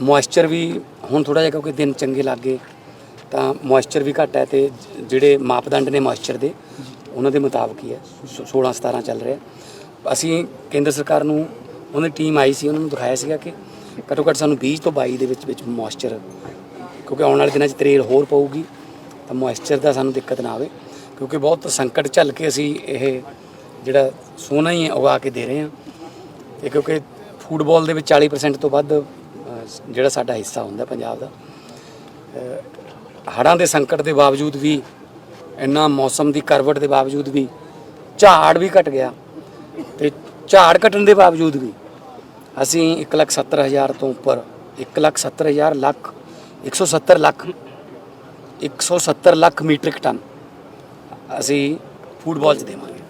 Moisture ਵੀ ਹੁਣ ਥੋੜਾ ਜਿਹਾ ਕਿਉਂਕਿ ਦਿਨ ਚੰਗੇ ਲੱਗ ਗਏ, ਤਾਂ ਮੋਇਸਚਰ ਵੀ ਘੱਟ ਹੈ ਤੇ ਜਿਹੜੇ ਮਾਪਦੰਡ ਨੇ ਮੋਇਸਚਰ ਦੇ, ਉਹਨਾਂ ਦੇ ਮੁਤਾਬਕ ਹੀ ਹੈ 16 17 ਚੱਲ ਰਿਹਾ। ਅਸੀਂ ਕੇਂਦਰ ਸਰਕਾਰ ਨੂੰ, ਉਹਨਾਂ ਦੀ ਟੀਮ ਆਈ ਸੀ, ਉਹਨਾਂ ਨੂੰ ਦਿਖਾਇਆ ਸੀਗਾ ਕਿ ਘੱਟੋ ਘੱਟ ਸਾਨੂੰ 20 ਤੋਂ 22 ਦੇ ਵਿੱਚ ਵਿੱਚ ਮੋਇਸਚਰ, ਕਿਉਂਕਿ ਆਉਣ ਵਾਲੇ ਦਿਨਾਂ 'ਚ ਤਰੇਲ ਹੋਰ ਪਊਗੀ, ਤਾਂ ਮੋਇਸਚਰ ਦਾ ਸਾਨੂੰ ਦਿੱਕਤ ਨਾ ਆਵੇ, ਕਿਉਂਕਿ ਬਹੁਤ ਸੰਕਟ ਝੱਲ ਕੇ ਅਸੀਂ ਇਹ ਜਿਹੜਾ ਸੋਨਾ ਹੀ ਉਗਾ ਕੇ ਦੇ ਰਹੇ ਹਾਂ। ਤੇ ਕਿਉਂਕਿ ਫੁੱਟਬਾਲ ਦੇ ਵਿੱਚ 40% ਤੋਂ ਵੱਧ ਜਿਹੜਾ ਸਾਡਾ ਹਿੱਸਾ ਹੁੰਦਾ ਪੰਜਾਬ ਦਾ ਹੜ੍ਹਾਂ ਦੇ ਸੰਕਟ ਦੇ ਬਾਵਜੂਦ ਵੀ, ਇੰਨਾ ਮੌਸਮ ਦੀ ਕਰਵਟ ਦੇ ਬਾਵਜੂਦ ਵੀ, ਝਾੜ ਵੀ ਘਟ ਗਿਆ ਤੇ ਝਾੜ ਘਟਣ ਦੇ ਬਾਵਜੂਦ ਵੀ ਅਸੀਂ 170000 ਤੋਂ ਉੱਪਰ 170000 ਲੱਖ 170 ਲੱਖ 170 ਲੱਖ ਮੀਟ੍ਰਿਕ ਟਨ ਅਸੀਂ ਫੁੱਟਬਾਲ ਚ ਦੇਵਾਂਗੇ।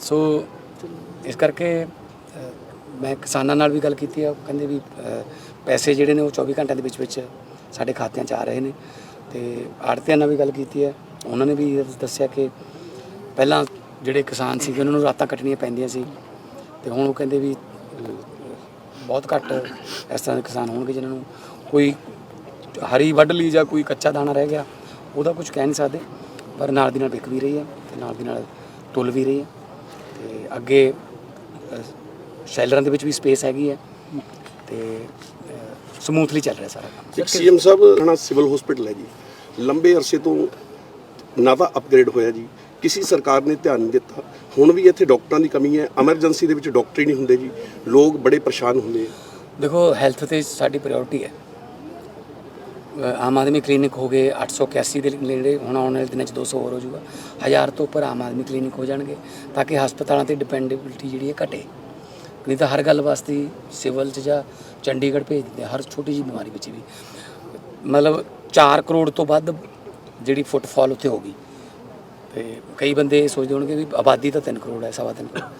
ਸੋ ਇਸ ਕਰਕੇ ਮੈਂ ਕਿਸਾਨਾਂ ਨਾਲ ਵੀ ਗੱਲ ਕੀਤੀ ਆ ਉਹ ਕਹਿੰਦੇ ਵੀ ਅ, ਪੈਸੇ ਜਿਹੜੇ ਨੇ ਉਹ 24 ਘੰਟਿਆਂ ਦੇ ਵਿੱਚ ਵਿੱਚ ਸਾਡੇ ਖਾਤਿਆਂ 'ਚ ਆ ਰਹੇ ਨੇ ਤੇ ਆੜਤੀਆਂ ਨਾਲ ਵੀ ਗੱਲ ਕੀਤੀ ਹੈ ਉਹਨਾਂ ਨੇ ਵੀ ਦੱਸਿਆ ਕਿ ਪਹਿਲਾਂ ਜਿਹੜੇ ਕਿਸਾਨ ਸੀਗੇ ਉਹਨਾਂ ਨੂੰ ਰਾਤਾਂ ਕੱਟਣੀਆਂ ਪੈਂਦੀਆਂ ਸੀ ਤੇ ਹੁਣ ਉਹ ਕਹਿੰਦੇ ਵੀ ਅ, ਬਹੁਤ ਘੱਟ ਇਸ ਤਰ੍ਹਾਂ ਦੇ ਕਿਸਾਨ ਹੋਣਗੇ ਜਿਨ੍ਹਾਂ ਨੂੰ ਕੋਈ ਹਰੀ ਵੱਢ ਲਈ ਜਾਂ ਕੋਈ ਕੱਚਾ ਦਾਣਾ ਰਹਿ ਗਿਆ ਉਹਦਾ ਕੁਝ ਕਹਿ ਨਹੀਂ ਸਕਦੇ ਪਰ ਨਾਲ ਦੀ ਨਾਲ ਵਿਕ ਵੀ ਰਹੀ ਹੈ ਤੇ ਨਾਲ ਦੀ ਨਾਲ ਤੁਲ ਵੀ ਰਹੀ ਹੈ ਤੇ ਅੱਗੇ ਅ, ਸ਼ੈਲਰਾਂ ਦੇ ਵਿੱਚ ਵੀ ਸਪੇਸ ਹੈਗੀ ਹੈ ਤੇ ਸਮੂਥਲੀ ਚੱਲ ਰਿਹਾ ਸਾਰਾ ਕੰਮ। ਇੱਕ ਸੀਐਮ ਸਾਹਿਬ ਹਣਾ ਸਿਵਲ ਹਸਪੀਟਲ ਹੈ ਜੀ। ਲੰਬੇ ਅਰਸੇ ਤੋਂ ਨਾ ਤਾਂ ਅਪਗ੍ਰੇਡ ਹੋਇਆ ਜੀ। ਕਿਸੇ ਸਰਕਾਰ ਨੇ ਧਿਆਨ ਨਹੀਂ ਦਿੱਤਾ। ਹੁਣ ਵੀ ਇੱਥੇ ਡਾਕਟਰਾਂ ਦੀ ਕਮੀ ਹੈ। ਐਮਰਜੈਂਸੀ ਦੇ ਵਿੱਚ ਡਾਕਟਰ ਹੀ ਨਹੀਂ ਹੁੰਦੇ ਜੀ। ਲੋਕ ਬੜੇ ਪਰੇਸ਼ਾਨ ਹੁੰਦੇ ਆ। ਦੇਖੋ ਹੈਲਥ ਤੇ ਸਾਡੀ ਪ੍ਰਾਇੋਰਟੀ ਹੈ। ਆਮ ਆਦਮੀ ਕਲੀਨਿਕ ਹੋ ਗਏ 881 ਦੇ ਨੇੜੇ ਹੁਣ ਆਉਣ ਵਾਲੇ ਦਿਨਾਂ ਚ 200 ਹੋਰ ਹੋ ਜਾਊਗਾ। ਹਜ਼ਾਰ ਤੋਂ ਉੱਪਰ ਆਮ ਆਦਮੀ ਕਲੀਨਿਕ ਹੋ ਜਾਣਗੇ ਤਾਂ ਕਿ ਹਸਪਤਾਲਾਂ ਤੇ ਡਿਪੈਂਡੇਬਿਲਿਟੀ ਜਿਹੜੀ ਹੈ ਘਟੇ। ਨਹੀਂ ਤਾਂ ਹਰ ਗੱਲ ਵਾਸਤੇ ਸਿਵਲ ਚ ਜਾਂ ਚੰਡੀਗੜ੍ਹ ਭੇਜ ਦਿੰਦੇ ਹਰ ਛੋਟੀ ਜਿਹੀ ਬਿਮਾਰੀ ਵਿੱਚ ਵੀ। ਮਤਲਬ 4 ਕਰੋੜ ਤੋਂ ਵੱਧ ਜਿਹੜੀ ਫੁੱਟਫਾਲ ਉੱਥੇ ਹੋ ਗਈ। ਤੇ ਕਈ ਬੰਦੇ ਇਹ ਸੋਚਦੇ ਹੋਣਗੇ ਵੀ ਆਬਾਦੀ ਤਾਂ 3 ਕਰੋੜ ਹੈ, ਸਵਾ ਤਿੰਨ ਕਰੋੜ।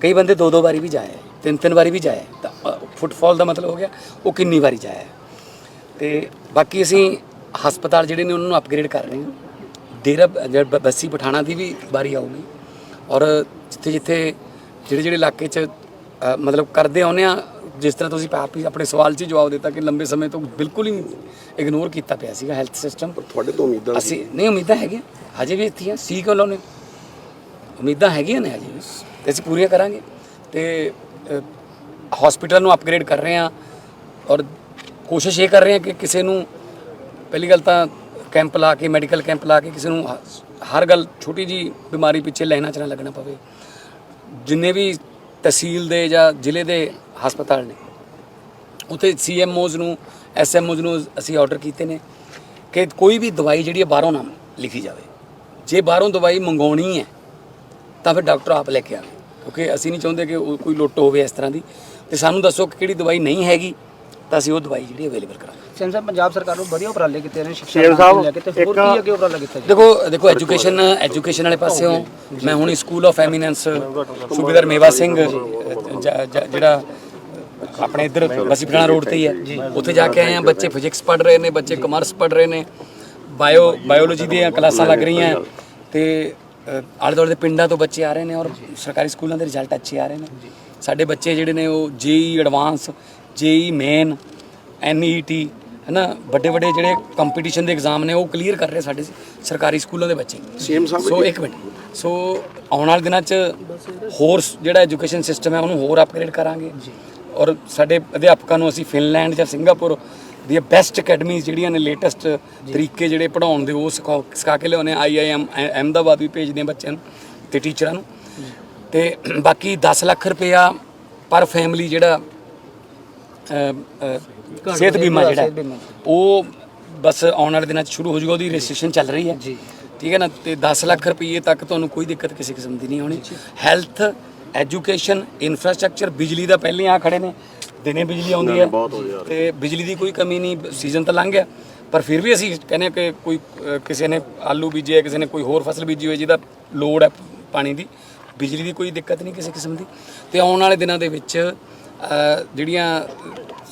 ਕਈ ਬੰਦੇ ਦੋ ਦੋ ਵਾਰੀ ਵੀ ਜਾਏ ਤਿੰਨ ਤਿੰਨ ਵਾਰੀ ਵੀ ਜਾਏ। ਤਾਂ ਫੁੱਟਫਾਲ ਦਾ ਮਤਲਬ ਹੋ ਗਿਆ, ਉਹ ਕਿੰਨੀ ਵਾਰੀ ਜਾਏ। ਤੇ ਬਾਕੀ ਅਸੀਂ ਹਸਪਤਾਲ ਜਿਹੜੇ ਨੇ, ਉਹਨਾਂ ਨੂੰ ਅਪਗ੍ਰੇਡ ਕਰ ਰਹੇ ਹਾਂ। ਡੇਰਾ ਬੱਸੀ ਪਠਾਣਾ ਦੀ ਵੀ ਵਾਰੀ ਆਊਗੀ। ਔਰ ਜਿੱਥੇ ਜਿੱਥੇ ਜਿਹੜੇ ਜਿਹੜੇ ਇਲਾਕੇ 'ਚ ਮਤਲਬ ਕਰਦੇ ਆਉਂਦੇ ਆ ਜਿਸ ਤਰ੍ਹਾਂ ਤੁਸੀਂ ਆਪ ਹੀ ਆਪਣੇ ਸਵਾਲ 'ਚ ਹੀ ਜਵਾਬ ਦਿੱਤਾ ਕਿ ਲੰਬੇ ਸਮੇਂ ਤੋਂ ਬਿਲਕੁਲ ਹੀ ਇਗਨੋਰ ਕੀਤਾ ਪਿਆ ਸੀਗਾ ਹੈਲਥ ਸਿਸਟਮ ਪਰ ਤੁਹਾਡੇ ਤੋਂ ਉਮੀਦਾਂ ਸੀ ਅਸੀਂ ਨਹੀਂ ਉਮੀਦਾਂ ਹੈਗੀਆਂ। ਹਜੇ ਵੀ ਇੱਥੇ ਆ। ਸੀ ਕਿਉਂ ਲਾਉਨੇ ਉਮੀਦਾਂ ਹੈਗੀਆਂ ਨੇ ਹਜੇ ਵੀ। ਤੇ ਅਸੀਂ ਪੂਰੀਆਂ ਕਰਾਂਗੇ। ਤੇ ਹਸਪੀਟਲ ਨੂੰ ਅਪਗ੍ਰੇਡ ਕਰ ਰਹੇ ਹਾਂ ਔਰ ਕੋਸ਼ਿਸ਼ ਇਹ ਕਰ ਰਹੇ ਹਾਂ ਕਿ ਕਿਸੇ ਨੂੰ ਪਹਿਲੀ ਗੱਲ ਤਾਂ ਕੈਂਪ ਲਾ ਕੇ ਮੈਡੀਕਲ ਕੈਂਪ ਲਾ ਕੇ ਕਿਸੇ ਨੂੰ ਹ- ਹਰ ਗੱਲ ਛੋਟੀ ਜੀ ਬਿਮਾਰੀ ਪਿੱਛੇ ਲਾਈਨਾਂ 'ਚ ਨਾ ਲੱਗਣਾ ਪਵੇ। ਜਿੰਨੇ ਵੀ ਤਹਿਸੀਲ ਦੇ ਜਾਂ ਜ਼ਿਲ੍ਹੇ ਦੇ ਹਸਪਤਾਲ ਨੇ। ਉਥੇ ਸੀਐਮਓਜ਼ ਨੂੰ ਐਸਐਮਓਜ਼ ਨੂੰ ਅਸੀਂ ਆਰਡਰ ਕੀਤੇ ਨੇ ਕਿ ਕੋਈ ਵੀ ਦਵਾਈ ਜਿਹੜੀ ਹੈ ਬਾਹਰੋਂ ਨਾ ਲਿਖੀ ਜਾਵੇ। ਜੇ ਬਾਹਰੋਂ ਦਵਾਈ ਮੰਗਾਉਣੀ ਹੈ, ਤਾਂ ਫਿਰ ਡਾਕਟਰ ਆਪ ਲੈ ਕੇ ਆਵੇ। ਕਿਉਂਕਿ ਅਸੀਂ ਨਹੀਂ ਚਾਹੁੰਦੇ ਕਿ ਉਹ ਕੋਈ ਲੁੱਟ ਹੋਵੇ ਇਸ ਤਰ੍ਹਾਂ ਦੀ। ਤੇ ਸਾਨੂੰ ਦੱਸੋ ਕਿ ਕਿਹੜੀ ਦਵਾਈ ਨਹੀਂ ਹੈਗੀ ਤਾਂ ਅਸੀਂ ਉਹ ਦਵਾਈ ਜਿਹੜੀ ਅਵੇਲੇਬਲ ਕਰਾਂਗੇ ਸੈਮ ਸਾਹਿਬ ਪੰਜਾਬ ਸਰਕਾਰ ਨੂੰ ਵਧੀਆ ਉਪਰਾਲੇ ਕੀਤੇ ਨੇ ਸਿੱਖਿਆ ਸੀਐਮ ਲੈ ਕੇ ਤੇ ਹੋਰ ਇੱਕ- ਕੀ ਅੱਗੇ ਉਪਰਾਲਾ ਕੀਤਾ ਜੀ ਦੇਖੋ ਦੇਖੋ ਐਜੂਕੇਸ਼ਨ ਐਜੂਕੇਸ਼ਨ ਵਾਲੇ ਪਾਸਿਓਂ ਮੈਂ ਹੁਣੀ ਸਕੂਲ ਆਫ ਐਮੀਨੈਂਸ ਸੂਬੇਦਾਰ ਮੇਵਾ ਸਿੰਘ ਜ- ਜ- ਜਿਹੜਾ ਆਪਣੇ ਇੱਧਰ ਬਸੀ ਪਠਾਣਾ ਰੋਡ ਤੇ ਹੀ ਹੈ ਉੱਥੇ ਜਾ ਕੇ ਆਏ ਆ ਬੱਚੇ ਫਿਜ਼ਿਕਸ ਪੜ੍ਹ ਰਹੇ ਨੇ ਬੱਚੇ ਕਮਰਸ ਪੜ੍ਹ ਰਹੇ ਨੇ ਬਾਇਓ ਬਾਇਓਲੋਜੀ ਦੀਆਂ ਕਲਾਸਾਂ ਲੱਗ ਰਹੀਆਂ ਤੇ ਅ, ਆਲੇ ਦੁਆਲੇ ਦੇ ਪਿੰਡਾਂ ਤੋਂ ਬੱਚੇ ਆ ਰਹੇ ਨੇ ਔਰ ਸਰਕਾਰੀ ਸਕੂਲਾਂ ਦੇ ਰਿਜ਼ਲਟ ਅੱਛੇ ਆ ਰਹੇ ਨੇ। ਸਾਡੇ ਬੱਚੇ ਜਿਹੜੇ ਨੇ ਉਹ ਜੇਈ ਐਡਵਾਂਸ ਜੇਈ ਮੇਨ ਐਨਈਟੀ ਹੈਨਾ ਵੱਡੇ ਵੱਡੇ ਜਿਹੜੇ ਕੰਪੀਟੀਸ਼ਨ ਦੇ ਐਗਜ਼ਾਮ ਨੇ ਉਹ ਕਲੀਅਰ ਕਰ ਰਹੇ ਸਾਡੇ ਸਰਕਾਰੀ ਸਕੂਲਾਂ ਦੇ ਬੱਚੇ। CM ਸਾਹਿਬ ਸੋ ਇੱਕ ਮਿੰਟ। ਸੋ ਆਉਣ ਵਾਲੇ ਦਿਨਾਂ 'ਚ ਹੋਰ ਜਿਹੜਾ ਐਜੂਕੇਸ਼ਨ ਸਿਸਟਮ ਹੈ ਉਹਨੂੰ ਹੋਰ ਅਪਗ੍ਰੇਡ ਕਰਾਂਗੇ। ਔਰ ਸਾਡੇ ਅਧਿਆਪਕਾਂ ਨੂੰ ਅਸੀਂ ਫਿਨਲੈਂਡ ਜਾਂ ਸਿੰਗਾਪੁਰ ਦੀਆਂ ਬੈਸਟ ਅਕੈਡਮੀਜ਼ ਜਿਹੜੀਆਂ ਨੇ ਲੇਟੈਸਟ ਤਰੀਕੇ ਜਿਹੜੇ ਪੜਾਉਣ ਦੇ ਉਹ ਸਿਖਾ ਸਿਖਾ ਕੇ ਲਿਆਉਂਦੇ ਆਈਆਈਐਮ ਅਹਿਮਦਾਬਾਦ ਵੀ ਭੇਜਦੇ ਆ ਬੱਚਿਆਂ ਨੂੰ ਤੇ ਟੀਚਰਾਂ ਨੂੰ। ਤੇ ਬਾਕੀ 10 ਲੱਖ ਰੁਪਇਆ ਪਰ ਫੈਮਿਲੀ ਜਿਹੜਾ ਸਿਹਤ ਬੀਮਾ ਜਿਹੜਾ। ਉਹ ਬਸ ਆਉਣ ਵਾਲੇ ਦਿਨਾਂ 'ਚ ਸ਼ੁਰੂ ਹੋ ਜਾਊਗਾ ਉਹਦੀ ਰਜਿਸਟ੍ਰੇਸ਼ਨ ਚੱਲ ਰਹੀ ਹੈ। ਜੀ। ਠੀਕ ਹੈ ਨਾ? ਤੇ 10 ਲੱਖ ਰੁਪਏ ਤੱਕ ਤੁਹਾਨੂੰ ਕੋਈ ਦਿੱਕਤ ਕਿਸੇ ਕਿਸਮ ਦੀ ਨਹੀਂ ਹੋਣੀ ਹੈਲਥ ਐਜੂਕੇਸ਼ਨ ਇਨਫਰਾਸਟ੍ਰਕਚਰ ਬਿਜਲੀ ਦਾ ਪਹਿਲੇ ਆ ਖੜੇ ਨੇ। ਦਿਨੇ ਬਿਜਲੀ ਆਉਂਦੀ ਹੈ। ਤੇ ਬਿਜਲੀ ਦੀ ਕੋਈ ਕਮੀ ਨਹੀਂ ਸੀਜ਼ਨ ਤਾਂ ਲੰਘ ਗਿਆ। ਪਰ ਫਿਰ ਵੀ ਅਸੀਂ ਕਹਿੰਦੇ ਹਾਂ ਕਿ ਕੋਈ ਕਿਸੇ ਨੇ ਆਲੂ ਬੀਜੇ ਕਿਸੇ ਨੇ ਕੋਈ ਹੋਰ ਫਸਲ ਬੀਜੀ ਹੋਈ ਜਿਹਦਾ ਲੋੜ ਹੈ ਪਾਣੀ ਦੀ। ਬਿਜਲੀ ਦੀ ਕੋਈ ਦਿੱਕਤ ਨਹੀਂ ਕਿਸੇ ਕਿਸਮ ਦੀ। ਤੇ ਆਉਣ ਵਾਲੇ ਦਿਨਾਂ ਦੇ ਵਿੱਚ ਜਿਹੜੀਆਂ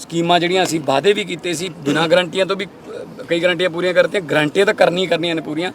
ਸਕੀਮਾਂ ਜਿਹੜੀਆਂ ਅਸੀਂ ਵਾਅਦੇ ਵੀ ਕੀਤੇ ਸੀ, ਬਿਨਾਂ ਗਰੰਟੀਆਂ ਤੋਂ ਵੀ ਕਈ ਗਰੰਟੀਆਂ ਪੂਰੀਆਂ ਕਰਤੀਆਂ, ਗਰੰਟੀਆਂ ਤਾਂ ਕਰਨੀਆਂ ਹੀ ਕਰਨੀਆਂ ਨੇ ਪੂਰੀਆਂ।